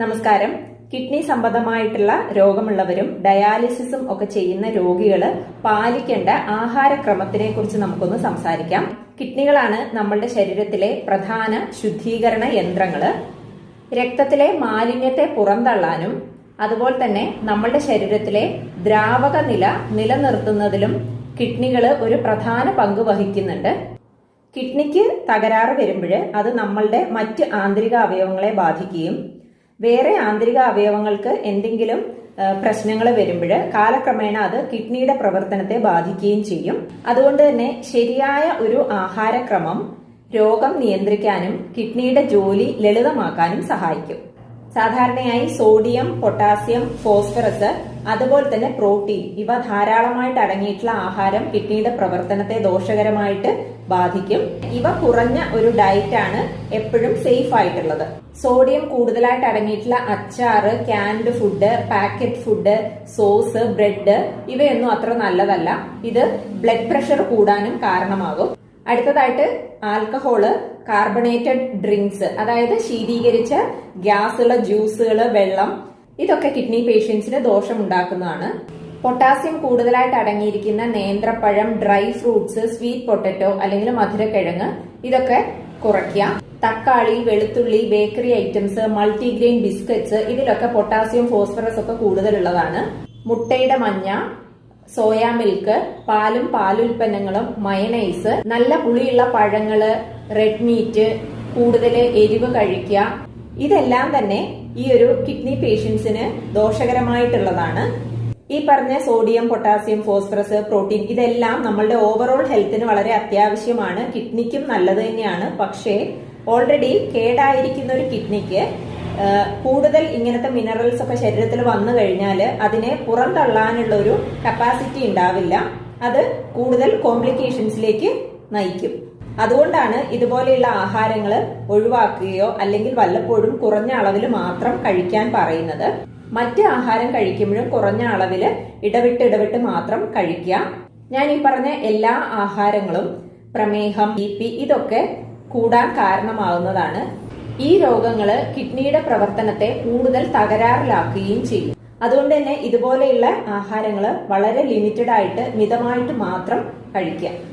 നമസ്കാരം. കിഡ്നി സംബന്ധമായിട്ടുള്ള രോഗമുള്ളവരും ഡയാലിസിസും ഒക്കെ ചെയ്യുന്ന രോഗികൾ പാലിക്കേണ്ട ആഹാരക്രമത്തിനെ കുറിച്ച് നമുക്കൊന്ന് സംസാരിക്കാം. കിഡ്നികളാണ് നമ്മളുടെ ശരീരത്തിലെ പ്രധാന ശുദ്ധീകരണ യന്ത്രങ്ങൾ രക്തത്തിലെ മാലിന്യത്തെ പുറന്തള്ളാനും അതുപോലെ തന്നെ നമ്മളുടെ ശരീരത്തിലെ ദ്രാവക നില നിലനിർത്തുന്നതിലും കിഡ്നികൾ ഒരു പ്രധാന പങ്ക് വഹിക്കുന്നുണ്ട്. കിഡ്നിക്ക് തകരാറ് വരുമ്പോൾ അത് നമ്മളുടെ മറ്റ് ആന്തരിക അവയവങ്ങളെ ബാധിക്കുകയും വേറെ ആന്തരിക അവയവങ്ങൾക്ക് എന്തെങ്കിലും പ്രശ്നങ്ങൾ വരുമ്പോൾ കാലക്രമേണ അത് കിഡ്നിയുടെ പ്രവർത്തനത്തെ ബാധിക്കുകയും ചെയ്യും. അതുകൊണ്ട് തന്നെ ശരിയായ ഒരു ആഹാരക്രമം രോഗം നിയന്ത്രിക്കാനും കിഡ്നിയുടെ ജോലി ലളിതമാക്കാനും സഹായിക്കും. സാധാരണയായി സോഡിയം പൊട്ടാസ്യം ഫോസ്ഫറസ് അതുപോലെ തന്നെ പ്രോട്ടീൻ. ഇവ ധാരാളമായിട്ട് അടങ്ങിയിട്ടുള്ള ആഹാരം കിഡ്നിയുടെ പ്രവർത്തനത്തെ ദോഷകരമായിട്ട് ബാധിക്കും. ഇവ കുറഞ്ഞ ഒരു ഡയറ്റ് ആണ് എപ്പോഴും സേഫ് ആയിട്ടുള്ളത്. സോഡിയം കൂടുതലായിട്ട് അടങ്ങിയിട്ടുള്ള അച്ചാറ് canned food packet food sauce bread ഇവയൊന്നും അത്ര നല്ലതല്ല. ഇത് ബ്ലഡ് പ്രഷർ കൂടാനും കാരണമാകും. അടുത്തതായിട്ട് ആൽക്കഹോൾ കാർബണേറ്റഡ് ഡ്രിങ്ക്സ് അതായത് ശീതീകരിച്ച ഗ്യാസുള്ള ജ്യൂസുകൾ വെള്ളം ഇതൊക്കെ കിഡ്നി പേഷ്യൻസിന് ദോഷമുണ്ടാക്കുന്നതാണ്. പൊട്ടാസ്യം കൂടുതലായിട്ട് അടങ്ങിയിരിക്കുന്ന നേന്ത്രപ്പഴം ഡ്രൈ ഫ്രൂട്ട്സ് സ്വീറ്റ് പൊട്ടറ്റോ അല്ലെങ്കിൽ മധുരക്കിഴങ്ങ് ഇതൊക്കെ കുറയ്ക്കുക. തക്കാളി വെളുത്തുള്ളി ബേക്കറി ഐറ്റംസ് മൾട്ടിഗ്രെയിൻ ബിസ്ക്കറ്റ്സ് ഇതിലൊക്കെ പൊട്ടാസ്യം ഫോസ്ഫറസ് ഒക്കെ കൂടുതലുള്ളതാണ്. മുട്ടയുടെ മഞ്ഞ സോയാ മിൽക്ക് പാലും പാലുൽപ്പന്നങ്ങളും മയനൈസ് നല്ല പുളിയുള്ള പഴങ്ങൾ റെഡ് മീറ്റ് കൂടുതൽ എരിവ് കഴിക്കുക. ഇതെല്ലാം തന്നെ ഈ ഒരു കിഡ്നി പേഷ്യൻസിന് ദോഷകരമായിട്ടുള്ളതാണ്. ഈ പറഞ്ഞ സോഡിയം പൊട്ടാസ്യം ഫോസ്ഫറസ് പ്രോട്ടീൻ ഇതെല്ലാം നമ്മളുടെ ഓവറോൾ ഹെൽത്തിന് വളരെ അത്യാവശ്യമാണ്. കിഡ്നിക്കും നല്ലത് തന്നെയാണ്. പക്ഷേ ഓൾറെഡി കേടായിരിക്കുന്ന ഒരു കിഡ്നിക്ക് കൂടുതൽ ഇങ്ങനത്തെ മിനറൽസ് ഒക്കെ ശരീരത്തിൽ വന്നു കഴിഞ്ഞാൽ അതിനെ പുറന്തള്ളാനുള്ള ഒരു കപ്പാസിറ്റി ഉണ്ടാവില്ല. അത് കൂടുതൽ കോംപ്ലിക്കേഷൻസിലേക്ക് നയിക്കും. അതുകൊണ്ടാണ് ഇതുപോലെയുള്ള ആഹാരങ്ങൾ ഒഴിവാക്കുകയോ അല്ലെങ്കിൽ വല്ലപ്പോഴും കുറഞ്ഞ അളവിൽ മാത്രം കഴിക്കാൻ പറയുന്നത്. മറ്റ് ആഹാരം കഴിക്കുമ്പോഴും കുറഞ്ഞ അളവിൽ ഇടവിട്ട് ഇടവിട്ട് മാത്രം കഴിക്കുക. ഞാൻ ഈ പറഞ്ഞ എല്ലാ ആഹാരങ്ങളും പ്രമേഹം ബി പി ഇതൊക്കെ കൂടാൻ കാരണമാകുന്നതാണ് ഈ രോഗങ്ങൾ കിഡ്നിയുടെ പ്രവർത്തനത്തെ കൂടുതൽ തകരാറിലാക്കുകയും ചെയ്യും. അതുകൊണ്ട് തന്നെ ഇതുപോലെയുള്ള ആഹാരങ്ങൾ വളരെ ലിമിറ്റഡ് ആയിട്ട് മിതമായിട്ട് മാത്രം കഴിക്കുക.